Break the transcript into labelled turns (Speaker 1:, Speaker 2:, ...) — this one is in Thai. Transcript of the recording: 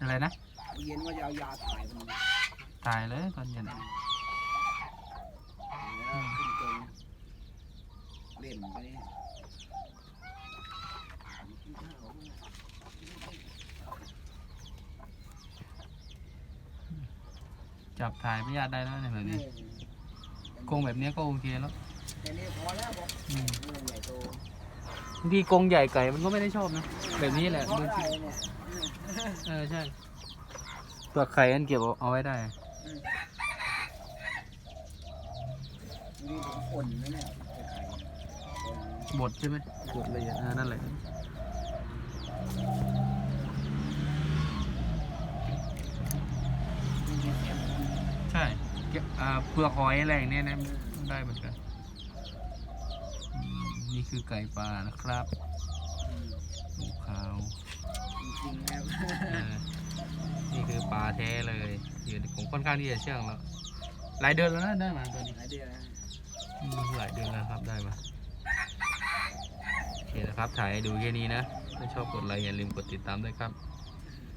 Speaker 1: อะไรนะ
Speaker 2: เย็นว่าจะเอายาถ่ายมัน
Speaker 1: ตายเลยตอนเย็น
Speaker 2: แล้วขึ้นจนเล่นไปเนี่ย
Speaker 1: จับถ่ายพยาธิได้แล้วเนี่ยแบบนี้กรงแบบนี้ก็โอเคแล้ว
Speaker 2: แค่นี้พอแล้วบอก
Speaker 1: อืม
Speaker 2: เรื่องใหญ่โต
Speaker 1: บางทีกรงใหญ่ไก่มันก็ไม่ได้ชอบนะ แบบนี้แหละ
Speaker 2: เพราะ
Speaker 1: บาง
Speaker 2: ได้
Speaker 1: ที
Speaker 2: เอ
Speaker 1: อใช่เปลือกไข่อันเก็บเอาไว้ได้
Speaker 2: นี่ผมอ่นนะเนี่ย
Speaker 1: บดใช่ไหมบดละเอียดเออนั่นแหละใช่เก็บเปลือกหอยอะไรอย่างเนี้ยนะได้เหมือนกัน นี่คือไก่ป่านะครับ
Speaker 2: อืม
Speaker 1: ลูกขาว
Speaker 2: จริงๆแล้ว
Speaker 1: เออนี่คือปลาแท้เลยอยู่ในผมค่อนข้างที่จะเชื่องแล้ว หลายเดือนแล้วนะได้มาตัวนี้
Speaker 2: หลายเดือนแล้ว
Speaker 1: อืมหลายเดือนแล้วครับได้มาโอเคนะครับถ่ายให้ดูแค่นี้นะ ถ้าชอบกดไลค์อย่าลืมกดติดตามด้วยครับ